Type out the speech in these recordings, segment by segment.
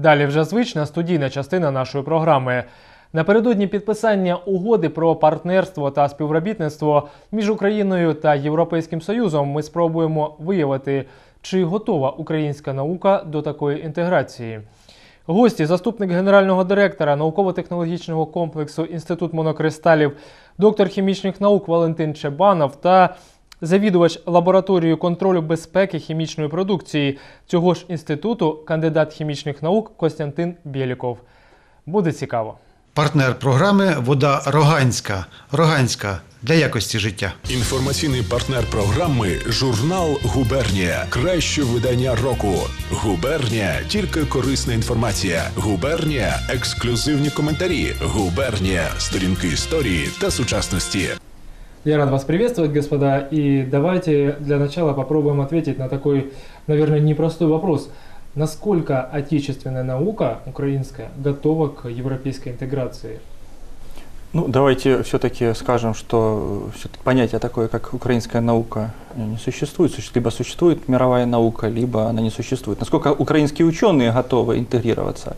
Далі вже звична студійна частина нашої програми. Напередодні підписання угоди про партнерство та співробітництво між Україною та Європейським Союзом ми спробуємо виявити, чи готова українська наука до такої інтеграції. Гості, заступник генерального директора науково-технологічного комплексу Інститут монокристалів, доктор хімічних наук Валентин Чебанов та завідувач лабораторії контролю безпеки хімічної продукції цього ж інституту, кандидат хімічних наук Костянтин Бєліков. Буде цікаво. Партнер програми Вода Роганська. Роганська для якості життя. Інформаційний партнер програми журнал Губернія. Краще видання року. Губернія тільки корисна інформація. Губернія ексклюзивні коментарі. Губернія сторінки історії та сучасності. Я рад вас приветствовать, господа, и давайте для начала попробуем ответить на такой, наверное, непростой вопрос. Насколько отечественная наука, украинская, готова к европейской интеграции? Ну, давайте все-таки скажем, что э, всё-таки понятие такое, как украинская наука, э, не существует. Суще- Либо существует мировая наука, либо она не существует. Насколько украинские ученые готовы интегрироваться?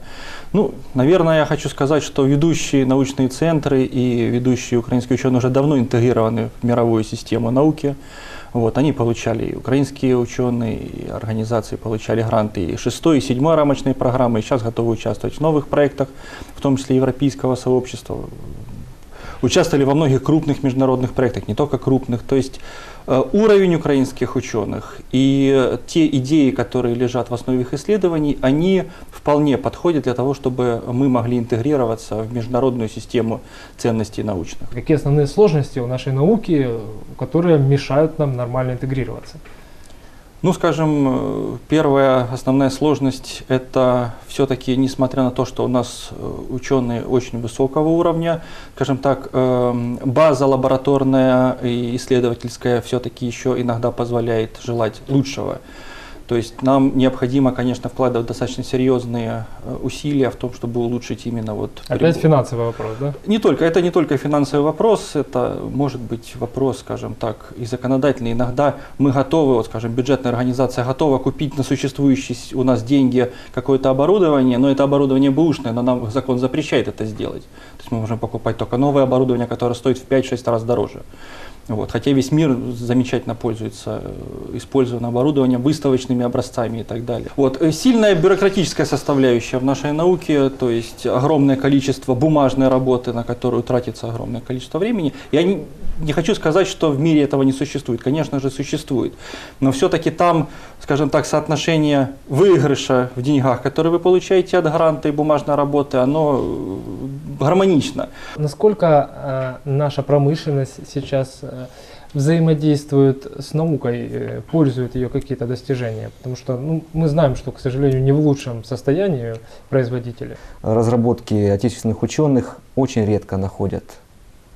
Ну, наверное, я хочу сказать, что ведущие научные центры и ведущие украинские ученые уже давно интегрированы в мировую систему науки. Вот, они получали, и украинские ученые, и организации получали гранты и шестой, и седьмой рамочной программы, и сейчас готовы участвовать в новых проектах, в том числе европейского сообщества, участвовали во многих крупных международных проектах, не только крупных. То есть э, уровень украинских ученых и э, те идеи, которые лежат в основе их исследований, они вполне подходят для того, чтобы мы могли интегрироваться в международную систему ценностей научных. Какие основные сложности у нашей науки, которые мешают нам нормально интегрироваться? Ну, скажем, э, первая основная сложность – это все-таки, несмотря на то, что у нас э, ученые очень высокого уровня, скажем так, эм, база лабораторная и исследовательская все-таки еще иногда позволяет желать лучшего. То есть нам необходимо, конечно, вкладывать достаточно серьезные э, усилия в том, чтобы улучшить именно вот... Опять финансовый вопрос, да? не только, это не только финансовый вопрос, это может быть вопрос, скажем так, и законодательный. Иногда мы готовы, вот, скажем, бюджетная организация готова купить на существующие у нас деньги какое-то оборудование, но это оборудование бэушное, но нам закон запрещает это сделать. То есть мы можем покупать только новое оборудование, которое стоит в 5-6 раз дороже. Вот. Хотя весь мир замечательно пользуется э, использованием оборудования, выставочными образцами и так далее. Вот. э, Сильная бюрократическая составляющая в нашей науке, то есть огромное количество бумажной работы, на которую тратится огромное количество времени. Я не, не хочу сказать, что в мире этого не существует. Конечно же, существует. Но все-таки там, скажем так, соотношение выигрыша в деньгах, которые вы получаете от гранта и бумажной работы, оно э, гармонично. Насколько э, наша промышленность сейчас э, взаимодействует с наукой, э, пользует ее какие-то достижения? Потому что ну, мы знаем, что, к сожалению, не в лучшем состоянии производители. разработки отечественных ученых очень редко находят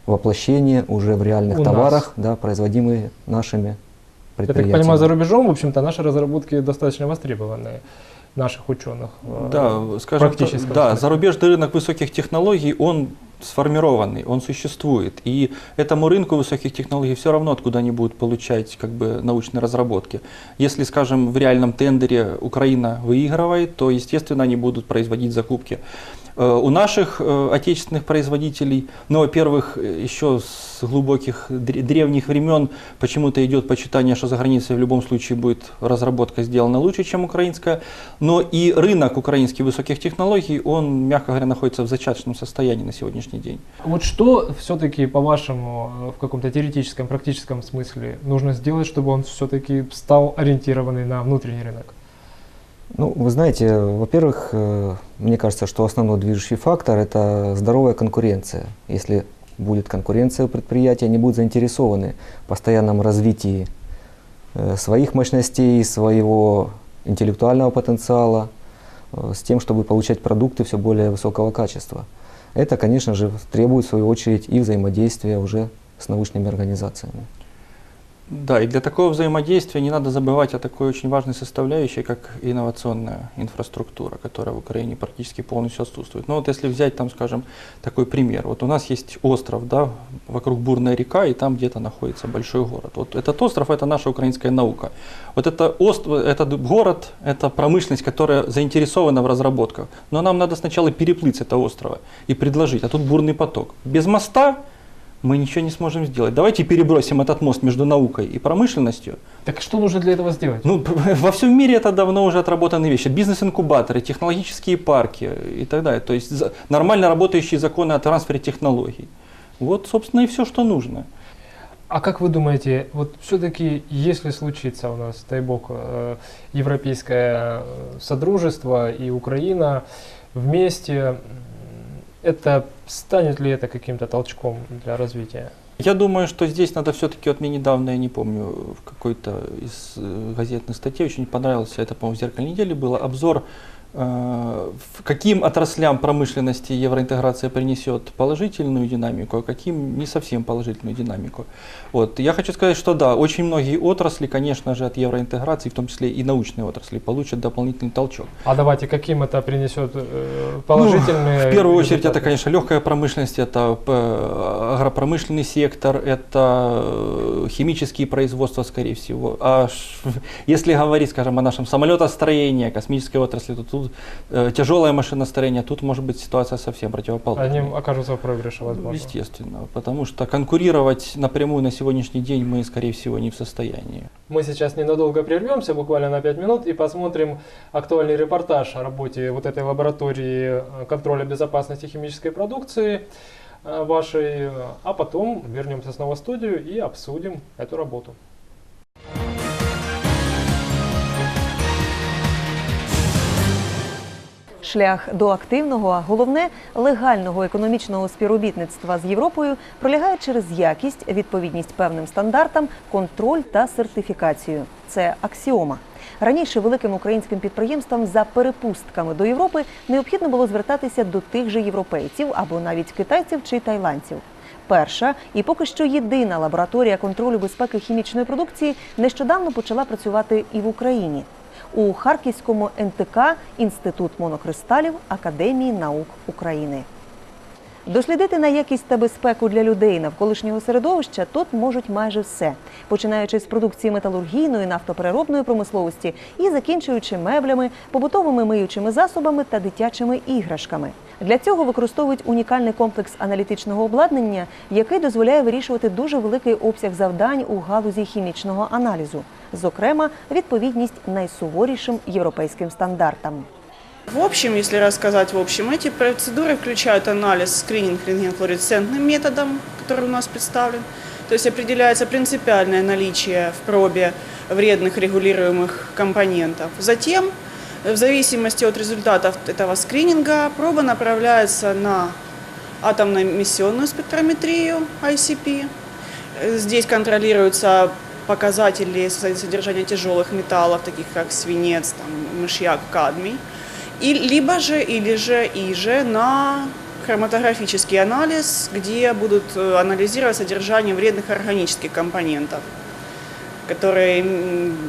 воплощение уже в реальных У нас. товарах, да, производимые нашими Я так предприятиями. понимаю, за рубежом, в общем-то, наши разработки достаточно востребованы наших ученых. э, Да, скажем так, практическом да, зарубежный рынок высоких технологий, он сформированный, он существует. И этому рынку высоких технологий все равно откуда они будут получать как бы, научные разработки. Если, скажем, в реальном тендере Украина выигрывает, то, естественно, они будут производить закупки. Э, У наших э, отечественных производителей, ну, во-первых, э, еще с глубоких дре- древних времен почему-то идет почитание, что за границей в любом случае будет разработка сделана лучше, чем украинская. Но и рынок украинских высоких технологий, он, мягко говоря, находится в зачаточном состоянии на сегодняшний день. Вот что все-таки, по-вашему, в каком-то теоретическом, практическом смысле нужно сделать, чтобы он все-таки стал ориентированный на внутренний рынок? Ну, вы знаете, во-первых, э, мне кажется, что основной движущий фактор – это здоровая конкуренция. Если будет конкуренция у предприятия, они будут заинтересованы в постоянном развитии э, своих мощностей, своего интеллектуального потенциала, э, с тем, чтобы получать продукты все более высокого качества. Это, конечно же, требует, в свою очередь, и взаимодействия уже с научными организациями. Да, и для такого взаимодействия не надо забывать о такой очень важной составляющей, как инновационная инфраструктура, которая в Украине практически полностью отсутствует. Ну вот если взять там, скажем, такой пример. Вот у нас есть остров, да, вокруг бурная река, и там где-то находится большой город. Вот этот остров – это наша украинская наука. Вот это остров, этот город – это промышленность, которая заинтересована в разработках. Но нам надо сначала переплыть с этого острова и предложить, а тут бурный поток. Без моста мы ничего не сможем сделать. Давайте перебросим этот мост между наукой и промышленностью. Так что нужно для этого сделать? Ну, во всем мире это давно уже отработанные вещи. Бизнес-инкубаторы, технологические парки и так далее. То есть нормально работающие законы о трансфере технологий. Вот, собственно, и все, что нужно. А как вы думаете, вот все-таки, если случится у нас, дай бог, э, европейское э, содружество и Украина вместе, это станет ли это каким-то толчком для развития? Я думаю, что здесь надо все-таки, вот мне недавно, я не помню, в какой-то из э, газетных статей очень понравился, это, по-моему, в «Зеркале недели» было, обзор, каким отраслям промышленности евроинтеграция принесет положительную динамику, а каким не совсем положительную динамику. Вот. Я хочу сказать, что да, очень многие отрасли, конечно же, от евроинтеграции, в том числе и научные отрасли, получат дополнительный толчок. А давайте, каким это принесет э, положительные Ну, в первую очередь результаты? это, конечно, легкая промышленность, это э, агропромышленный сектор, это э, химические производства, скорее всего. А если говорить, скажем, о нашем самолетостроении, космической отрасли, то тут э, тяжелое машиностроение, тут может быть ситуация совсем противоположная. Они окажутся в проигрыше, возможно. Естественно, потому что конкурировать напрямую на сегодняшний день мы, скорее всего, не в состоянии. Мы сейчас ненадолго прервемся, буквально на 5 минут, и посмотрим актуальный репортаж о работе вот этой лаборатории э, контроля безопасности химической продукции э, вашей, э, а потом вернемся снова в студию и обсудим эту работу. Шлях до активного, а головне легального економічного співробітництва з Європою пролягає через якість, відповідність певним стандартам, контроль та сертифікацію. Це аксіома. Раніше великим українським підприємствам за перепустками до Європи необхідно було звертатися до тих же європейців або навіть китайців чи тайландців. Перша і поки що єдина лабораторія контролю безпеки хімічної продукції нещодавно почала працювати і в Україні у Харківському НТК Інститут монокристалів Академії наук України. Дослідити на якість та безпеку для людей навколишнього середовища тут можуть майже все, починаючи з продукції металургійної, нафтопереробної промисловості і закінчуючи меблями, побутовими миючими засобами та дитячими іграшками. Для цього використовують унікальний комплекс аналітичного обладнання, який дозволяє вирішувати дуже великий обсяг завдань у галузі хімічного аналізу, зокрема, відповідність найсуворішим європейським стандартам. В общем, если рассказать в общем, эти процедуры включают анализ, скрининг рентгенфлуоресцентным методом, который у нас представлен. То есть определяется принципиальное наличие в пробе вредных регулируемых компонентов. Затем, в зависимости от результатов этого скрининга, проба направляется на атомно-эмиссионную спектрометрию ICP. Здесь контролируются показатели содержания тяжелых металлов, таких как свинец, там, мышьяк, кадмий. И, либо же, или же, и же на хроматографический анализ, где будут э, анализировать содержание вредных органических компонентов, которые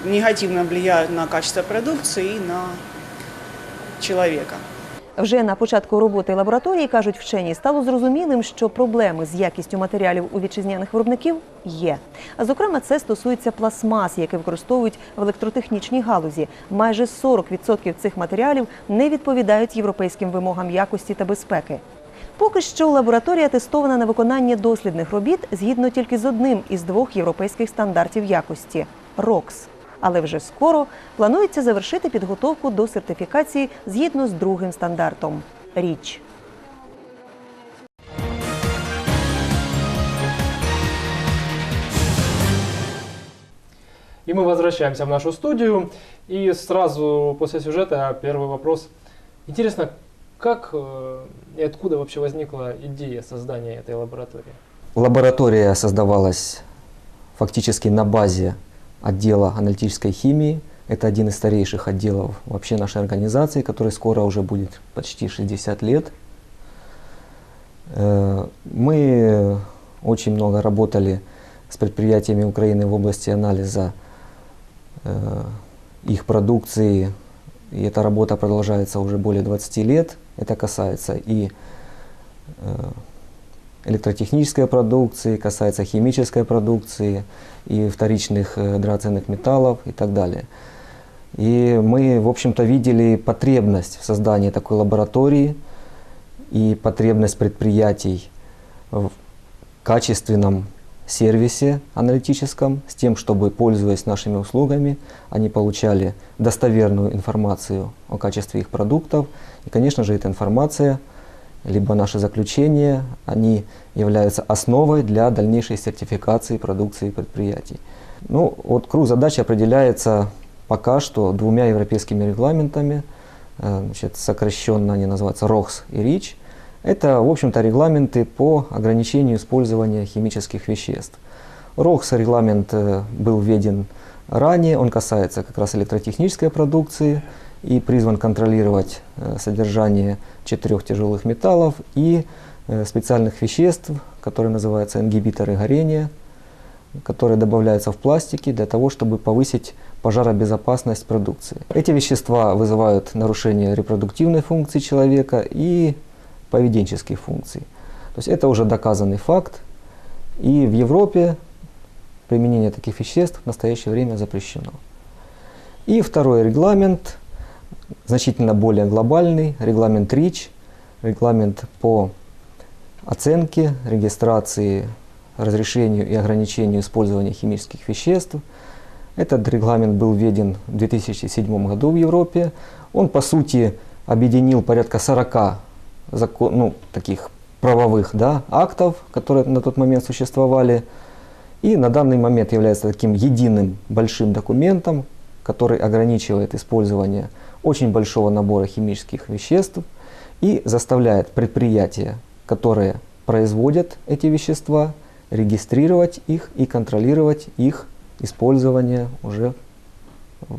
негативно влияют на качество продукции и на человека. Вже на початку роботи лабораторії кажуть вчені, стало зрозумілим, що проблеми з якістю матеріалів у вітчизняних виробників є. А зокрема, це стосується пластмас, які використовують в електротехнічній галузі. Майже 40% цих матеріалів не відповідають європейським вимогам якості та безпеки. Поки що лабораторія тестована на виконання дослідних робіт згідно тільки з одним із двох європейських стандартів якості РОКС. Але вже скоро планується завершити підготовку до сертифікації згідно з другим стандартом РІЧ. И мы возвращаемся в нашу студию. И сразу после сюжета первый вопрос. Интересно, как э, и откуда вообще возникла идея создания этой лаборатории? Лаборатория создавалась фактически на базе отдела аналитической химии. Это один из старейших отделов вообще нашей организации, который скоро уже будет почти 60 лет. Э, Мы очень много работали с предприятиями Украины в области анализа э, их продукции. И эта работа продолжается уже более 20 лет. Это касается и э, электротехнической продукции, касается химической продукции и вторичных э, драгоценных металлов и так далее. И мы, в общем-то, видели потребность в создании такой лаборатории и потребность предприятий в качественном сервисе аналитическом, с тем, чтобы, пользуясь нашими услугами, они получали достоверную информацию о качестве их продуктов. И, конечно же, эта информация, либо наши заключения, они являются основой для дальнейшей сертификации продукции предприятий. Ну, вот круг задач определяется пока что двумя европейскими регламентами, э, значит, сокращенно они называются РОХС и РИЧ. Это, в общем-то, регламенты по ограничению использования химических веществ. РОХС регламент э, был введен ранее, он касается как раз электротехнической продукции и призван контролировать э, содержание четырех тяжелых металлов и э, специальных веществ, которые называются ингибиторы горения, которые добавляются в пластики для того, чтобы повысить пожаробезопасность продукции. Эти вещества вызывают нарушение репродуктивной функции человека и поведенческих функций. То есть это уже доказанный факт. И в Европе применение таких веществ в настоящее время запрещено. И второй регламент, значительно более глобальный, регламент РИЧ, регламент по оценке, регистрации, разрешению и ограничению использования химических веществ. Этот регламент был введен в 2007 году в Европе. Он, по сути, объединил порядка 40 закон, ну, таких правовых да, актов, которые на тот момент существовали, и на данный момент является таким единым большим документом, который ограничивает использование очень большого набора химических веществ и заставляет предприятия, которые производят эти вещества, регистрировать их и контролировать их использование уже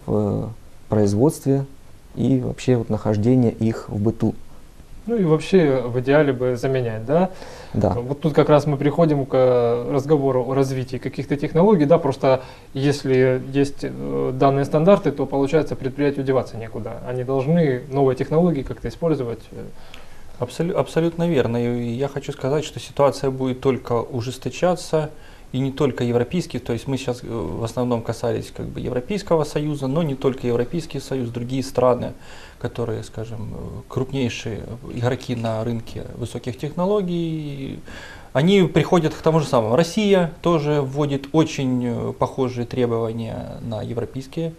в производстве и вообще вот нахождение их в быту. Ну и вообще в идеале бы заменять, да? Да. Вот тут как раз мы приходим к разговору о развитии каких-то технологий, да, просто если есть э, данные стандарты, то получается предприятию деваться некуда. Они должны новые технологии как-то использовать. Абсолю- абсолютно верно. И я хочу сказать, что ситуация будет только ужесточаться, и не только европейский, то есть мы сейчас э, в основном касались как бы Европейского Союза, но не только Европейский Союз, другие страны, которые, скажем, э, крупнейшие игроки на рынке высоких технологий, они приходят к тому же самому. Россия тоже вводит очень э, похожие требования на европейские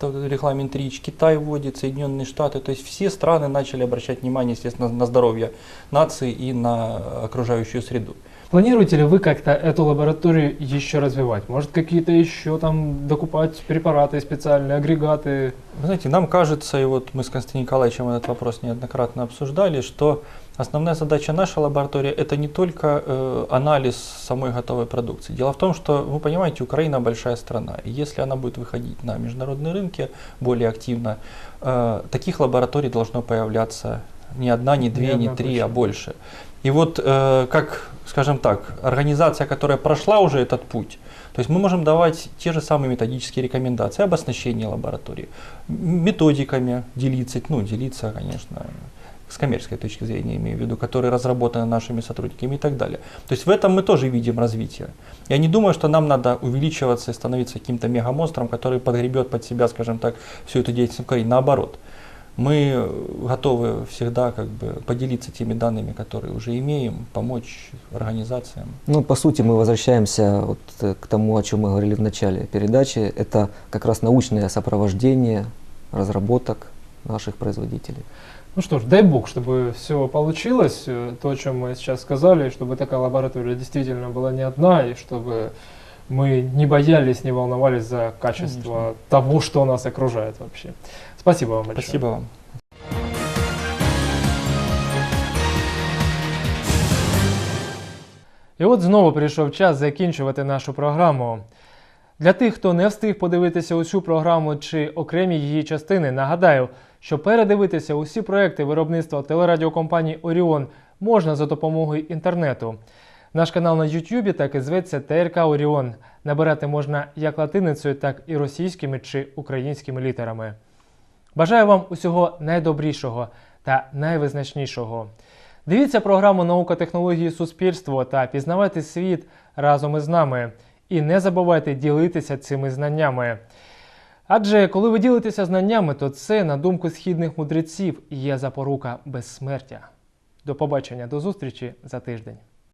регламент РИЧ, Китай вводит, Соединенные Штаты, то есть все страны начали обращать внимание, естественно, на здоровье нации и на окружающую среду. Планируете ли вы как-то эту лабораторию еще развивать? Может какие-то еще там докупать препараты специальные, агрегаты? Вы знаете, нам кажется, и вот мы с Константином Николаевичем этот вопрос неоднократно обсуждали, что основная задача нашей лаборатории это не только э, анализ самой готовой продукции. Дело в том, что, вы понимаете, Украина большая страна, и если она будет выходить на международные рынки более активно, э, таких лабораторий должно появляться не одна, не две, не, одна три, точно. а больше. И вот э, как, скажем так, организация, которая прошла уже этот путь, то есть мы можем давать те же самые методические рекомендации об оснащении лаборатории, методиками делиться, ну делиться, конечно, с коммерческой точки зрения имею в виду, которые разработаны нашими сотрудниками и так далее. То есть в этом мы тоже видим развитие. Я не думаю, что нам надо увеличиваться и становиться каким-то мегамонстром, который подгребет под себя, скажем так, всю эту деятельность Украины. Наоборот, мы готовы всегда как бы поделиться теми данными, которые уже имеем, помочь организациям. Ну, по сути, мы возвращаемся вот э, к тому, о чем мы говорили в начале передачи. Это как раз научное сопровождение разработок наших производителей. Ну что ж, дай бог, чтобы все получилось, э, то, о чем мы сейчас сказали, чтобы такая лаборатория действительно была не одна, и чтобы мы не боялись, не волновались за качество того, что нас окружает вообще. Спасибо вам большое. Спасибо вам. І от знову прийшов час закінчувати нашу програму. Для тих, хто не встиг подивитися усю програму чи окремі її частини, нагадаю, що передивитися усі проекти виробництва телерадіокомпанії Оріон можна за допомогою інтернету. Наш канал на YouTube так і зветься ТРК Оріон. Набирати можна як латиницею, так і російськими чи українськими літерами. Бажаю вам усього найдобрішого та найвизначнішого. Дивіться програму Наука технології суспільство та пізнавайте світ разом із нами. І не забувайте ділитися цими знаннями. Адже коли ви ділитеся знаннями, то це, на думку східних мудреців, є запорука безсмертя. До побачення, до зустрічі за тиждень.